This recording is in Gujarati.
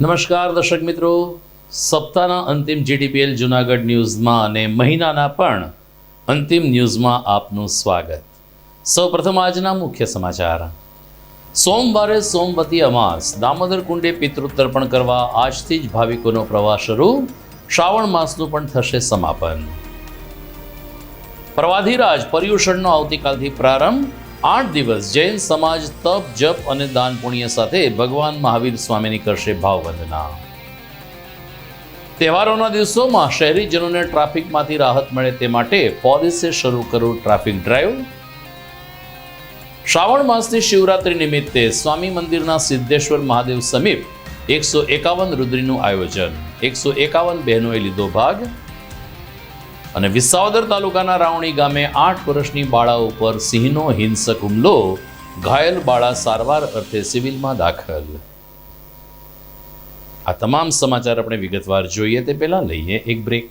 નમસ્કાર દર્શક મિત્રો. સપ્તાહના અંતિમ જીડીપીએલ જુનાગઢ ન્યૂઝમાં અને મહિનાના પણ અંતિમ ન્યૂઝમાં આપનું સ્વાગત. સૌપ્રથમ આજના મુખ્ય સમાચાર. સોમવારે સોમવતી અમાસ દામોદર કુંડે પિતૃતર્પણ કરવા આજથી જ ભાવિકોનો પ્રવાસ શરૂ. શ્રાવણ માસનું પણ થશે સમાપન. પ્રવાધિરાજ પર્યુષણનો આવતીકાલથી પ્રારંભ. આઠ દિવસ જૈન સમાજ તપ, જપ અને દાન પુણ્ય સાથે ભગવાન મહાવીર સ્વામીની કરશે ભાવવંદના. તહેવારોના દિવસોમાં શહેરીજનોને ટ્રાફિકમાંથી રાહત મળે તે માટે પોલીસે શરૂ કર્યું ટ્રાફિક ડ્રાઈવ. શ્રાવણ માસની શિવરાત્રી નિમિત્તે સ્વામી મંદિરના સિદ્ધેશ્વર મહાદેવ સમીપ એકસો એકાવન રુદ્રીનું આયોજન, એકસો એકાવન બહેનોએ લીધો ભાગ. અને વિસાવદર તાલુકાના રાવણી ગામે આઠ વર્ષની બાળા ઉપર સિંહનો હિંસક હુમલો ઘાયલ બાળા સારવાર અર્થે સિવિલમાં દાખલ. આ તમામ સમાચાર આપણે વિગતવાર જોઈએ તે પહેલાં લઈએ એક બ્રેક.